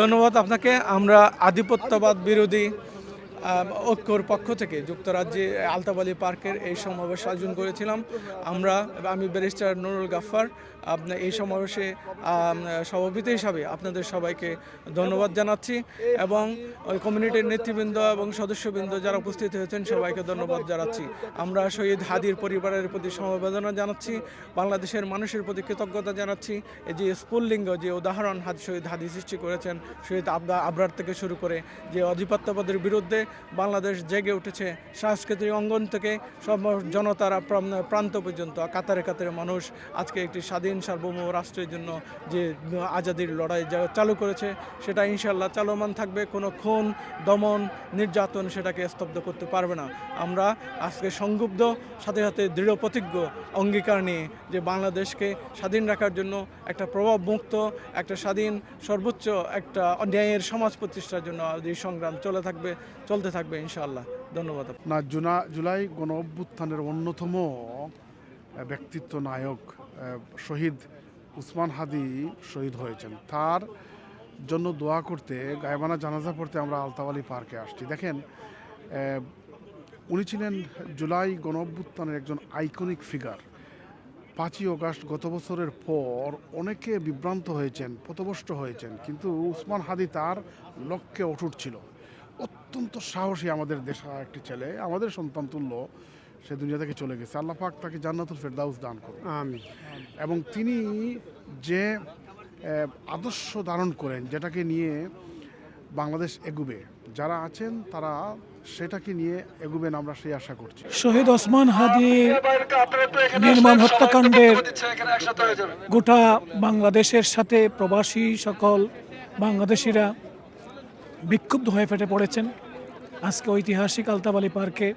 ধন্যবাদ আপনাকে। আমরা আধিপত্যবাদ বিরোধী ঐক্যর পক্ষ থেকে যুক্তরাজ্যে আলতাবালি পার্কের এই সমাবেশ আয়োজন করেছিলাম। আমরা, আমি ব্যারিস্টার নুরুল আপনার এই সমাবেশে সভাপতি হিসাবে আপনাদের সবাইকে ধন্যবাদ জানাচ্ছি এবং ওই কমিউনিটির নেতৃবৃন্দ এবং সদস্যবৃন্দ যারা উপস্থিত হয়েছেন সবাইকে ধন্যবাদ জানাচ্ছি। আমরা শহীদ হাদির পরিবারের প্রতি সমবেদনা জানাচ্ছি, বাংলাদেশের মানুষের প্রতি কৃতজ্ঞতা জানাচ্ছি। এই যে স্ফুল্লিঙ্গ যে উদাহরণ হাদ শহীদ হাদি সৃষ্টি করেছেন, শহীদ আবদা আবরার থেকে শুরু করে যে আধিপত্যবাদের বিরুদ্ধে বাংলাদেশ জেগে উঠেছে। সাংস্কৃতিক অঙ্গন থেকে সব জনতারা প্রান্ত পর্যন্ত, কাতারে কাতারে মানুষ আজকে একটি স্বাধীন সার্বভৌম রাষ্ট্রের জন্য যে আজাদির লড়াই যা চালু করেছে, সেটা ইনশাল্লাহ চলমান থাকবে। কোনো খুন, দমন, নির্যাতন সেটাকে স্তব্ধ করতে পারবে না। আমরা আজকে সংগুব্ধ সাথে সাথে দৃঢ় প্রতিজ্ঞ, অঙ্গীকার নিয়ে যে বাংলাদেশকে স্বাধীন রাখার জন্য একটা প্রভাবমুক্ত, একটা স্বাধীন, সর্বোচ্চ একটা ন্যায়ের সমাজ প্রতিষ্ঠার জন্য এই সংগ্রাম চলে থাকবে, চলতে থাকবে ইনশাআল্লাহ। ধন্যবাদ। না, জুনা, জুলাই গণ অভ্যুত্থানের অন্যতম ব্যক্তিত্ব নায়ক শহীদ উসমান হাদি শহীদ হয়েছেন। তার জন্য দোয়া করতে গায়বানা জানাজা পড়তে আমরা আলতাওয়ালি পার্কে আসছি। দেখেন উনি ছিলেন জুলাই গণ অভ্যুত্থানের একজন আইকনিক ফিগার। পাঁচই অগাস্ট গত বছরের পর অনেকে বিভ্রান্ত হয়েছেন, পথভ্রষ্ট হয়েছেন, কিন্তু উসমান হাদি তার লক্ষ্যে অটুট ছিল। অত্যন্ত সাহসী আমাদের দেশা একটি ছেলে। আমাদের সন্তান তুল্য সে দুনিয়া থেকে চলে গেছে। আল্লাহ পাক তাকে জান্নাতুল ফেরদাউস দান করুন। আমি এবং তিনি যে আদর্শ ধারণ করেন যেটাকে নিয়ে বাংলাদেশ এগুবে। যারা আছেন তারা সেটাকে নিয়ে এগুবেন আমরা সেই আশা করছি। শহীদ ওসমান হাদি নির্মম হত্যাকাণ্ডের গোটা বাংলাদেশের সাথে প্রবাসী সকল বাংলাদেশিরা বিক্ষুব্ধ হয়ে ফেটে পড়েছেন। আজকে ঐতিহাসিক আলতাবালি পার্কে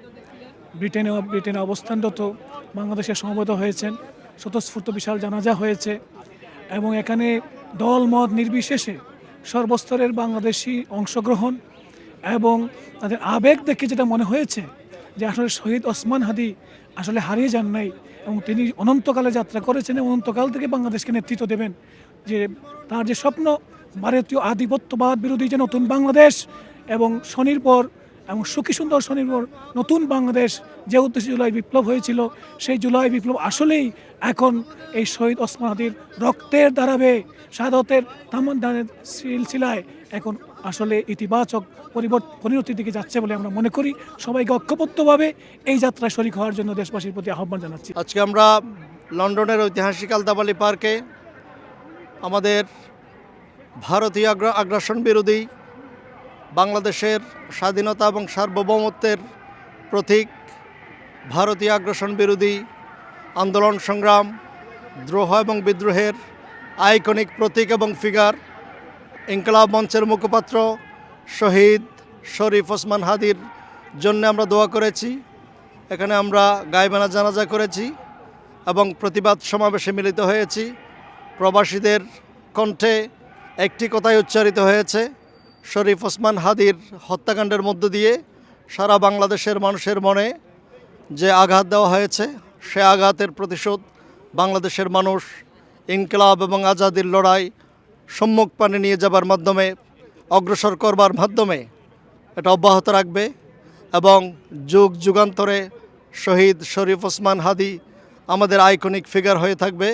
ব্রিটেনে ব্রিটেনে অবস্থানরত বাংলাদেশের সমবেত হয়েছেন। স্বতঃস্ফূর্ত বিশাল জানাজা হয়েছে এবং এখানে দল মত নির্বিশেষে সর্বস্তরের বাংলাদেশি অংশগ্রহণ এবং তাদের আবেগ দেখে যেটা মনে হয়েছে যে আসলে শহীদ ওসমান হাদি আসলে হারিয়ে যান নাই এবং তিনি অনন্তকালে যাত্রা করেছেন অনন্তকাল থেকে বাংলাদেশকে নেতৃত্ব দেবেন যে তার যে স্বপ্ন ভারতীয় আধিপত্যবাদ বিরোধী যে নতুন বাংলাদেশ এবং স্বনির্ভর এবং সুখী সুন্দর স্বনির্ভর নতুন বাংলাদেশ যে উদ্দেশ্যে জুলাই বিপ্লব হয়েছিল, সেই জুলাই বিপ্লব আসলেই এখন এই শহীদ ওসমান হাদির রক্তের দ্বারাবে সাদতের তামান্দানের সিলসিলায় এখন আসলে ইতিবাচক পরিবর্তন পরিণতির দিকে যাচ্ছে বলে আমরা মনে করি। সবাইকে ঐক্যবদ্ধভাবে এই যাত্রায় শরিক হওয়ার জন্য দেশবাসীর প্রতি আহ্বান জানাচ্ছি। আজকে আমরা লন্ডনের ঐতিহাসিক আলতাবালি পার্কে আমাদের ভারতীয় আগ্রা- আগ্রাসন বিরোধী বাংলাদেশের স্বাধীনতা এবং সার্বভৌমত্বের প্রতীক, ভারতীয় আগ্রাসন বিরোধী আন্দোলন সংগ্রাম, দ্রোহ এবং বিদ্রোহের আইকনিক প্রতীক এবং ফিগার, ইনকলাব মঞ্চের মুখপাত্র শহীদ শরীফ ওসমান হাদির জন্য আমরা দোয়া করেছি। এখানে আমরা গায়বানা জানাজা করেছি এবং প্রতিবাদ সমাবেশে মিলিত হয়েছি। প্রবাসীদের কণ্ঠে একটি কথাই উচ্চারিত হয়েছে, শরীফ ওসমান হাদির হত্যাকাণ্ডের মধ্য দিয়ে সারা বাংলাদেশের মানুষের মনে যে আঘাত দেওয়া হয়েছে, সে আঘাতের প্রতিশোধ বাংলাদেশের মানুষ ইনকলাব এবং আজাদির লড়াই সম্মুখ পানে নিয়ে যাবার মাধ্যমে, অগ্রসর করবার মাধ্যমে এটা অব্যাহত রাখবে এবং যুগ যুগান্তরে শহীদ শরীফ ওসমান হাদি আমাদের আইকনিক ফিগার হয়ে থাকবে।